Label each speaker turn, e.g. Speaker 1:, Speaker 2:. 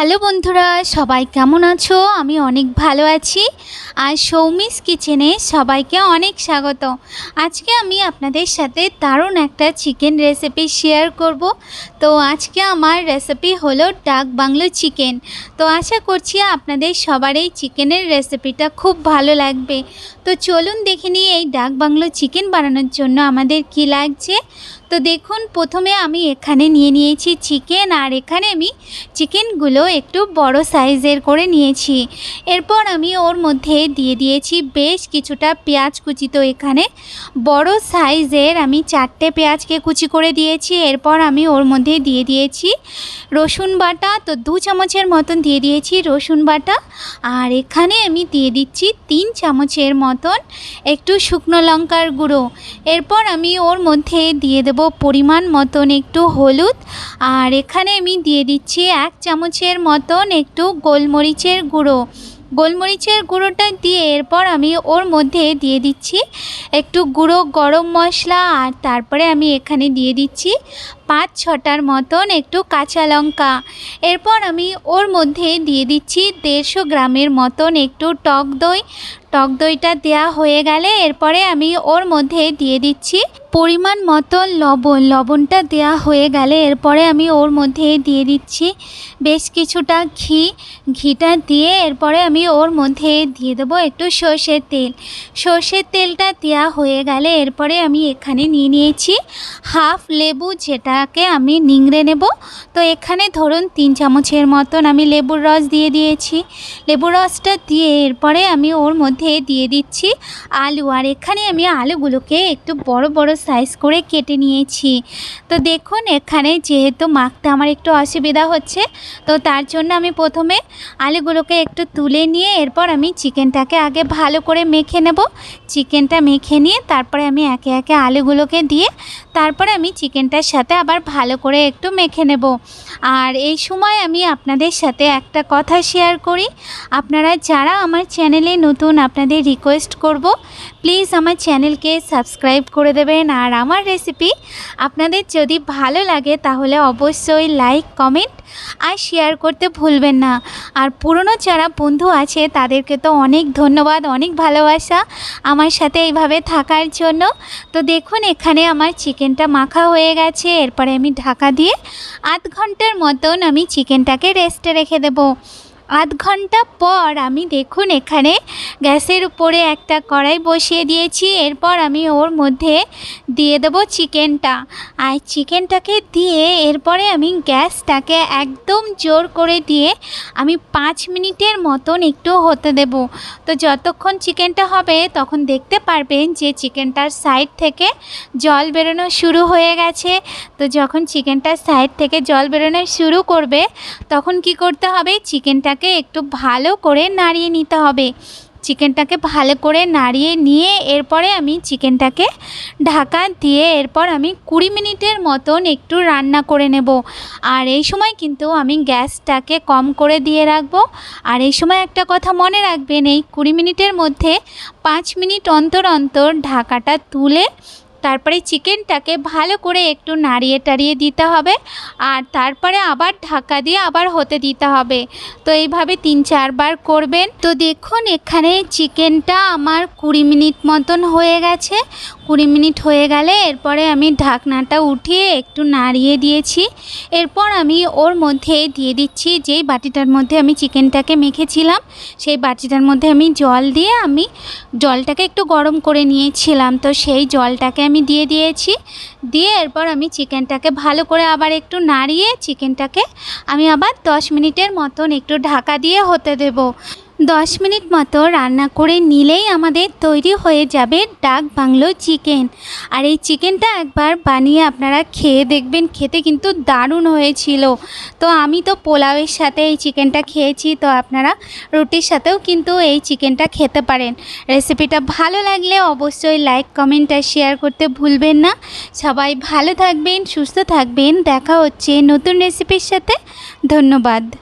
Speaker 1: Hello বন্ধুরা, সবাই কেমন আছো? আমি অনেক ভালো আছি। আর সৌমিস কিচেনে সবাইকে অনেক স্বাগত। আজকে আমি আপনাদের সাথে দারুণ একটা চিকেন রেসিপি শেয়ার করব। তো আজকে আমার রেসিপি হলো ডাক বাংলো চিকেন। তো আশা করছি আপনাদের সবার এই চিকেনের রেসিপিটা খুব ভালো লাগবে। তো চলুন দেখে নিই এই ডাক বাংলো চিকেন বানানোর জন্য আমাদের কি লাগছে। তো দেখুন, প্রথমে আমি এখানে নিয়ে নিয়েছি চিকেন আর এখানে আমি চিকেনগুলো একটু বড় সাইজের করে নিয়েছি। এরপর আমি ওর মধ্যে দিয়ে দিয়েছি বেশ কিছুটা পেঁয়াজ কুচি। তো এখানে বড় সাইজের আমি চারটে পেঁয়াজকে কুচি করে দিয়েছি। এরপর আমি ওর মধ্যে দিয়ে দিয়েছি রসুন বাটা। তো দু চামচের মতন দিয়ে দিয়েছি রসুন বাটা। আর এখানে আমি দিয়ে দিচ্ছি তিন চামচের মতন একটু শুকনো লঙ্কার গুঁড়ো। এরপর আমি ওর মধ্যে দিয়ে দেব পরিমাণ মতন একটু হলুদ। আর এখানে আমি দিয়ে দিচ্ছি এক চামচের মতন একটু গোলমরিচের গুঁড়ো। গোলমরিচের গুঁড়োটা দিয়ে এরপর আমি ওর মধ্যে দিয়ে দিচ্ছি একটু গুঁড়ো গরম মশলা। আর তারপরে আমি এখানে দিয়ে দিচ্ছি পাঁচ ছটার মতন একটু কাঁচা লঙ্কা। এরপর আমি ওর মধ্যে দিয়ে দিচ্ছি দেড়শো গ্রামের মতন একটু টক দই। টক দইটা দেওয়া হয়ে গেলে এরপরে আমি ওর মধ্যে দিয়ে দিচ্ছি পরিমাণ মতো লবণ। লবণটা দেওয়া হয়ে গেলে এরপরে আমি ওর মধ্যে দিয়ে দিচ্ছি বেশ কিছুটা ঘি। ঘিটা দিয়ে এরপরে আমি ওর মধ্যে দিয়ে দেবো একটু সর্ষের তেল। সর্ষের তেলটা দেওয়া হয়ে গেলে এরপরে আমি এখানে নিয়ে নিয়েছি হাফ লেবু, যেটাকে আমি নিংড়ে নেব। তো এখানে ধরুন তিন চামচের মতন আমি লেবুর রস দিয়ে দিয়েছি। লেবুর রসটা দিয়ে এরপরে আমি ওর মধ্যে দিয়ে দিচ্ছি আলু। আর এখানে আমি আলুগুলোকে একটু বড় বড় সাইজ করে কেটে নিয়েছি। তো দেখুন, এখানে যেহেতু মাখতে আমার একটু অসুবিধা হচ্ছে, তো তার জন্য আমি প্রথমে আলুগুলোকে একটু তুলে নিয়ে এরপর আমি চিকেনটাকে আগে ভালো করে মেখে নেব। চিকেনটা মেখে নিয়ে তারপরে আমি একে একে আলুগুলোকে দিয়ে তারপরে আমি চিকেনটার সাথে আবার ভালো করে একটু মেখে নেব। আর এই সময় আমি আপনাদের সাথে একটা কথা শেয়ার করি। আপনারা যারা আমার চ্যানেলে নতুন আপনাদের রিকোয়েস্ট করব প্লিজ আমার চ্যানেলকে সাবস্ক্রাইব করে দেবেন। আর আমার রেসিপি আপনাদের যদি ভালো লাগে, তাহলে অবশ্যই লাইক কমেন্ট আর শেয়ার করতে ভুলবেন না। আর পুরনো যারা বন্ধু আছে, তাদেরকে তো অনেক ধন্যবাদ, অনেক ভালোবাসা আমার সাথে এইভাবে থাকার জন্য। তো দেখুন, এখানে আমার চিকেনটা মাখা হয়ে গেছে। এরপরে আমি ঢাকা দিয়ে আধ ঘণ্টার মতন আমি চিকেনটাকে রেস্টে রেখে দেবো। আধ ঘণ্টা পর আমি দেখুন এখানে গ্যাসের উপরে একটা কড়াই বসিয়ে দিয়েছি, এরপর আমি ওর মধ্যে দিয়ে দেবো চিকেনটা। আর চিকেনটাকে দিয়ে এরপরে আমি গ্যাসটাকে একদম জোর করে দিয়ে আমি পাঁচ মিনিটের মতন একটু হতে দেব। তো যতক্ষণ চিকেনটা হবে, তখন দেখতে পারবেন যে চিকেনটার সাইড থেকে জল বেরোনো শুরু হয়ে গেছে। তো যখন চিকেনটার সাইড থেকে জল বেরোনো শুরু করবে, তখন কি করতে হবে? চিকেনটাকে একটু ভালো করে নাড়িয়ে নিতে হবে। চিকেনটাকে ভালো করে নাড়িয়ে নিয়ে এরপরে আমি চিকেনটাকে ঢাকা দিয়ে এরপর আমি কুড়ি মিনিটের মতন একটু রান্না করে নেব। আর এই সময় কিন্তু আমি গ্যাসটাকে কম করে দিয়ে রাখব। আর এই সময় একটা কথা মনে রাখবেন, এই কুড়ি মিনিটের মধ্যে পাঁচ মিনিট অন্তর অন্তর ঢাকাটা তুলে তারপরে চিকেনটাকে ভালো করে একটু নাড়িয়ে টাড়িয়ে দিতে হবে আর তারপরে আবার ঢাকা দিয়ে আবার হতে দিতে হবে। তো এইভাবে তিন চারবার করবেন। তো দেখুন এখানে চিকেনটা আমার কুড়ি মিনিট মতন হয়ে গেছে। কুড়ি মিনিট হয়ে গেলে এরপরে আমি ঢাকনাটা উঠিয়ে একটু নাড়িয়ে দিয়েছি। এরপর আমি ওর মধ্যে দিয়ে দিচ্ছি যেই বাটিটার মধ্যে আমি চিকেনটাকে মেখেছিলাম, সেই বাটিটার মধ্যে আমি জল দিয়ে আমি জলটাকে একটু গরম করে নিয়েছিলাম। তো সেই জলটাকে আমি দিয়ে দিয়েছি। দিয়ে এরপর আমি চিকেনটাকে ভালো করে আবার একটু নাড়িয়ে, চিকেনটাকে আমি আবার দশ মিনিটের মতন একটু ঢাকা দিয়ে হতে দেবো। দশ মিনিট মতো রান্না করে নিলেই আমাদের তৈরি হয়ে যাবে ডাক বাংলো চিকেন। আর এই চিকেনটা একবার বানিয়ে আপনারা খেয়ে দেখবেন, খেতে কিন্তু দারুণ হয়েছিল। তো আমি তো পোলাওয়ের সাথে এই চিকেনটা খেয়েছি, তো আপনারা রুটির সাথেও কিন্তু এই চিকেনটা খেতে পারেন। রেসিপিটা ভালো লাগলে অবশ্যই লাইক, কমেন্ট আর শেয়ার করতে ভুলবেন না। সবাই ভালো থাকবেন, সুস্থ থাকবেন। দেখা হচ্ছে নতুন রেসিপির সাথে। ধন্যবাদ।